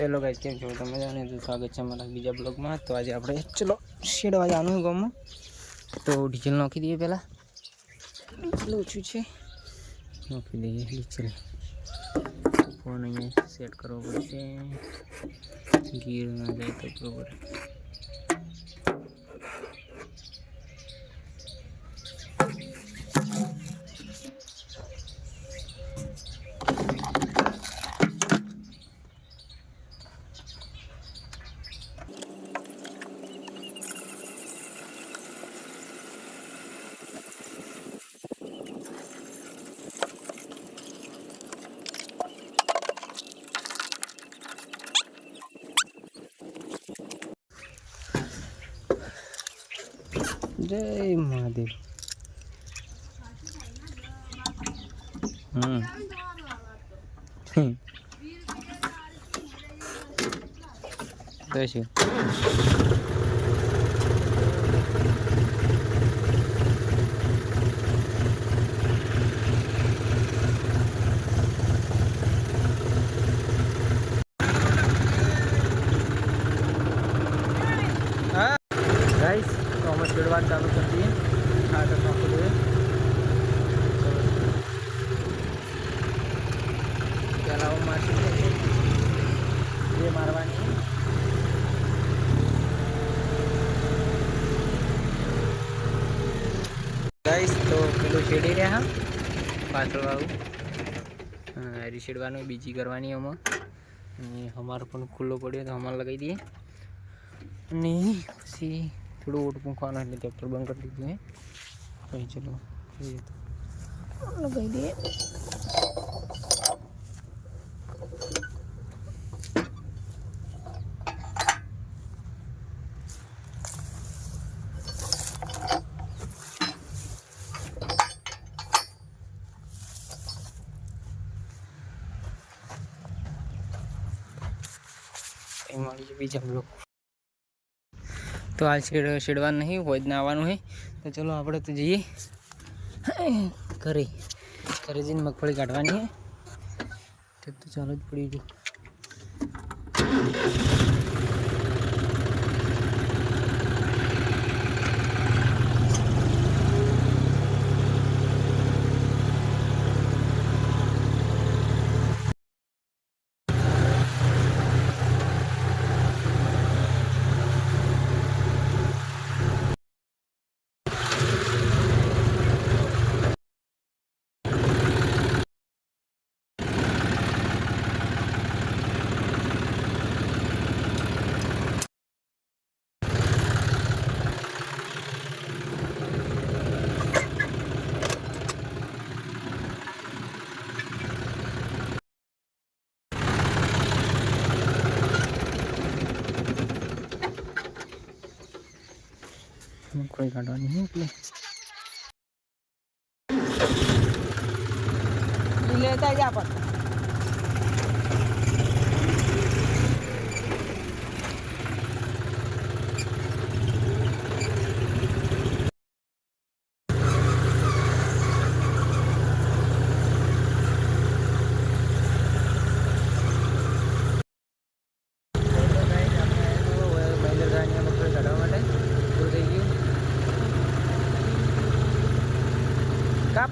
Hello guys કેમ છો? તમે જાણે સ્વાગત છે મારા બીજા બ્લોગમાં. તો આજે આપણે ચલો શેડવા જવાનું ગામમાં. તો ડીઝલ નાખી દઈએ પહેલાં. ડીઝલ ઓછું છે. નાખી દઈએ ડીઝલ ફોન અહીંયા સેટ કરવો પડશે. ગીર ના જાય તો બરોબર. જય મહાદેવ. હમ. તો શું હા ચડવાનું ચાલુ કરી દઈએ. આગળ નાખી દઈએ પહેલાં હું મારશું એ મારવાની. ગાઈસ તો પેલું છેડી રહ્યા, હા? પાછળવાળું હા, રીસેડવાનું, બીજી કરવાની આમાં. અને અમારો પણ ખુલ્લો પડ્યો, તો અમારે લગાવી દઈએ. અને પછી થોડું ઓટ મૂકવાનું એટલે ટ્રેક્ટર બંધ કરી દીધું હે પછી ચલો જોઈએ તો લગાવી દઈએ એમાં બીજું બીજા બ્લોક તો આ શેડ શેડવાનું નહીં હોય જ ના આવવાનું હોય. તો ચલો આપણે તો જઈએ. ઘરે. ઘરે જઈને મગફળી કાઢવાની છે. તો ચાલો જ પડી ગયું. મગફળી કાઢવાની છે એટલે. લેતા જા પણ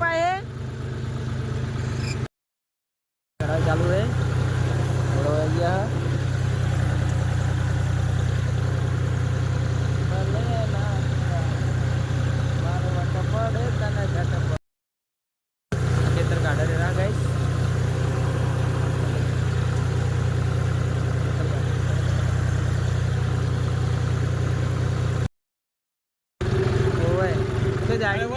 હે ચડાવ ચાલુ હે થોડો ગયા ખેતર કાઢે રે ના ગાઈસ ઓય તો જાય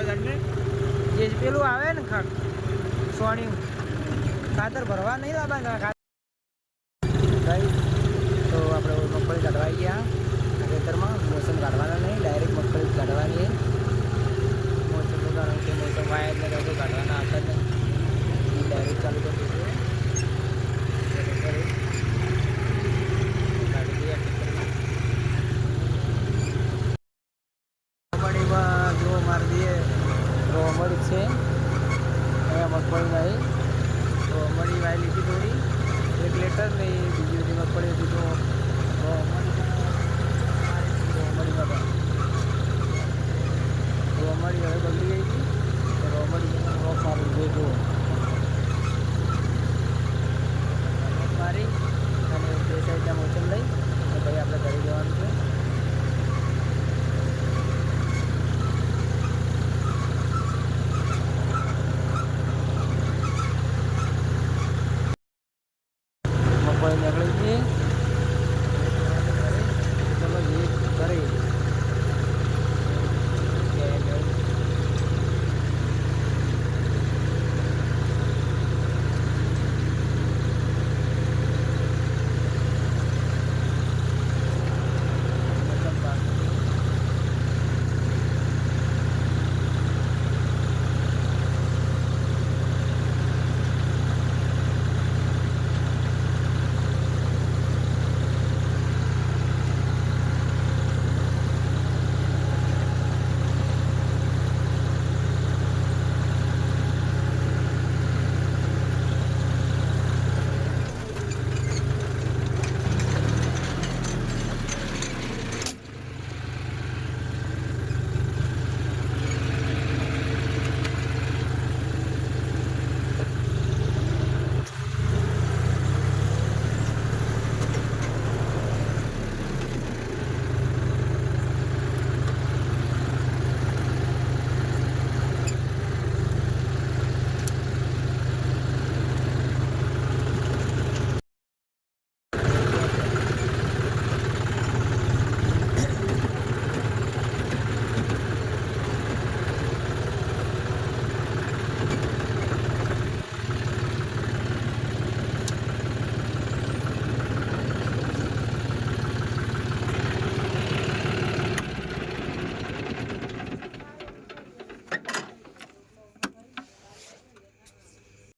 જે પેલું આવે ને ખા સોણિયું. ખાતર ભરવા નહીં લાવવા ખાતર. તો આપણે મગફળી કાઢવા ગયા. ખેતરમાં મોસમ કાઢવાના નહીં, ડાયરેક્ટ મગફળી કાઢવાની. મોસમ કારણ કે મોસમ વાય એટલે લોકો કાઢવાના આવતા જ નહીં ડાયરેક્ટ ચાલુ કરી દીધું કાઢી દઈએ ખેતરમાં મગફળીમાં મારી તો અમારું વાય લીધી થોડી એક લેટર ને બીજી બધી મગફળી તો તો